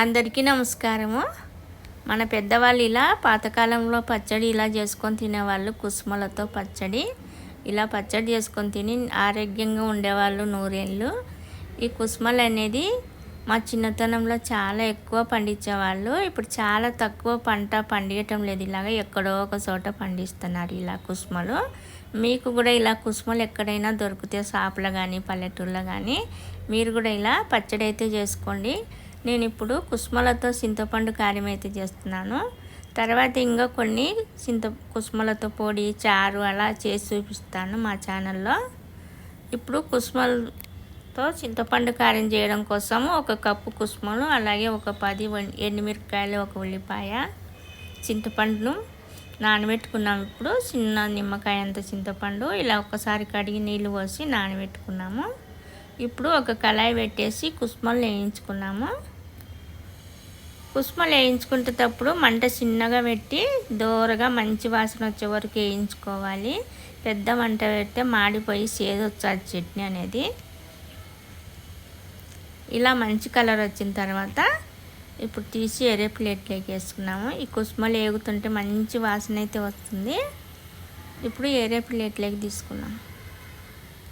అందరికీ నమస్కారము. మన పెద్దవాళ్ళు ఇలా పాతకాలంలో పచ్చడి ఇలా చేసుకొని తినేవాళ్ళు కుసుమలతో పచ్చడి. ఇలా పచ్చడి చేసుకొని తిని ఆరోగ్యంగా ఉండేవాళ్ళు నూరేళ్ళు. ఈ కుసుమలు అనేది మా చిన్నతనంలో చాలా ఎక్కువ పండించేవాళ్ళు. ఇప్పుడు చాలా తక్కువ పంట పండించటం లేదు. ఇలాగ ఎక్కడో ఒక చోట పండిస్తున్నారు ఇలా కుసుమలు. మీకు కూడా ఇలా కుసుమలు ఎక్కడైనా దొరికితే షాపులో కానీ పల్లెటూళ్ళలో కానీ మీరు కూడా ఇలా పచ్చడి అయితే చేసుకోండి. నేను ఇప్పుడు కుస్మలతో చింతపండు కారం అయితే చేస్తున్నాను. తర్వాత ఇంకా కొన్ని చింత కుస్మలతో పొడి చారు అలా చేసి చూపిస్తాను మా ఛానల్లో. ఇప్పుడు కుస్మలతో చింతపండు కారం చేయడం కోసం ఒక కప్పు కుస్మలు అలాగే ఒక పది ఎండుమిరపకాయలు ఒక ఉల్లిపాయ చింతపండును నానబెట్టుకున్నాము. ఇప్పుడు చిన్న నిమ్మకాయ అంత చింతపండు ఇలా ఒకసారి కడిగి నీళ్ళు పోసి నానబెట్టుకున్నాము. ఇప్పుడు ఒక కళాయి పెట్టేసి కుస్మలు వేయించుకున్నాము. కుసుమలు వేయించుకుంటేటప్పుడు మంట చిన్నగా పెట్టి దూరగా మంచి వాసన వచ్చే వరకు వేయించుకోవాలి. పెద్ద మంట పెడితే మాడిపోయి సేదొచ్చాలి చట్నీ అనేది. ఇలా మంచి కలర్ వచ్చిన తర్వాత ఇప్పుడు తీసి ఎరే ప్లేట్లోకి వేసుకున్నాము. ఈ కుసుమలు వేగుతుంటే మంచి వాసన అయితే వస్తుంది. ఇప్పుడు ఎరే ప్లేట్లోకి తీసుకున్నాం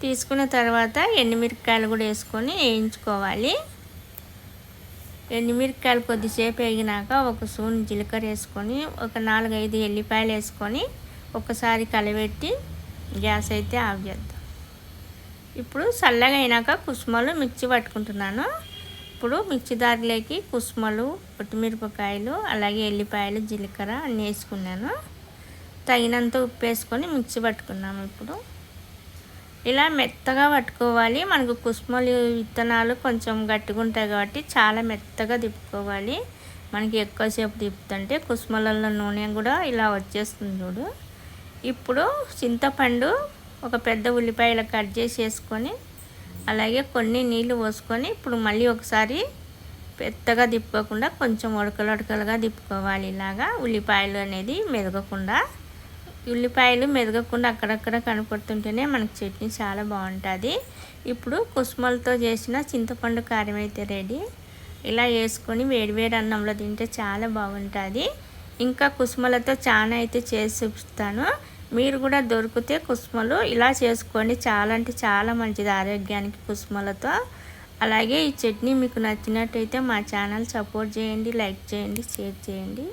తీసుకున్న తర్వాత ఎండుమిరపకాయలు కూడా వేసుకొని వేయించుకోవాలి. ఎండుమిరకాయలు కొద్దిసేపు వేగినాక ఒక స్పూన్ జీలకర్ర వేసుకొని ఒక నాలుగైదు ఎల్లిపాయలు వేసుకొని ఒకసారి కలబెట్టి గ్యాస్ అయితే ఆఫ్ చేద్దాం. ఇప్పుడు చల్లగా అయినాక కుసుమలు మిక్సీ పట్టుకుంటున్నాను. ఇప్పుడు మిక్సీ దారిలోకి కుసుమలు పొట్టిమిరపకాయలు అలాగే ఎల్లిపాయలు జీలకర్ర అన్నీ వేసుకున్నాను. తగినంత ఉప్పు వేసుకొని మిక్సీ పట్టుకున్నాము ఇప్పుడు. ఇలా మెత్తగా పట్టుకోవాలి. మనకు కుసుమలు విత్తనాలు కొంచెం గట్టిగా ఉంటాయి కాబట్టి చాలా మెత్తగా తిప్పుకోవాలి. మనకి ఎక్కువసేపు తిప్పుతుంటే కుసుమలలో నూనె కూడా ఇలా వచ్చేస్తుంది చూడు. ఇప్పుడు చింతపండు ఒక పెద్ద ఉల్లిపాయల కట్ చేసి వేసుకొని అలాగే కొన్ని నీళ్ళు పోసుకొని ఇప్పుడు మళ్ళీ ఒకసారి పెద్దగా తిప్పుకోకుండా కొంచెం ఉడకలు ఉడకలుగా తిప్పుకోవాలి. ఇలాగా ఉల్లిపాయలు అనేది మెదగకుండా ఉల్లిపాయలు మెదగకుండా అక్కడక్కడ కనపడుతుంటేనే మనకు చట్నీ చాలా బాగుంటుంది. ఇప్పుడు కుసుమలతో చేసిన చింతపండు కారం అయితే రెడీ. ఇలా వేసుకొని వేడివేడి అన్నంలో తింటే చాలా బాగుంటుంది. ఇంకా కుసుమలతో చాలా అయితే చేసి చూపిస్తాను. మీరు కూడా దొరికితే కుసుమలు ఇలా చేసుకోండి. చాలా అంటే చాలా మంచిది ఆరోగ్యానికి కుసుమలతో. అలాగే ఈ చట్నీ మీకు నచ్చినట్టయితే మా ఛానల్ సపోర్ట్ చేయండి లైక్ చేయండి షేర్ చేయండి.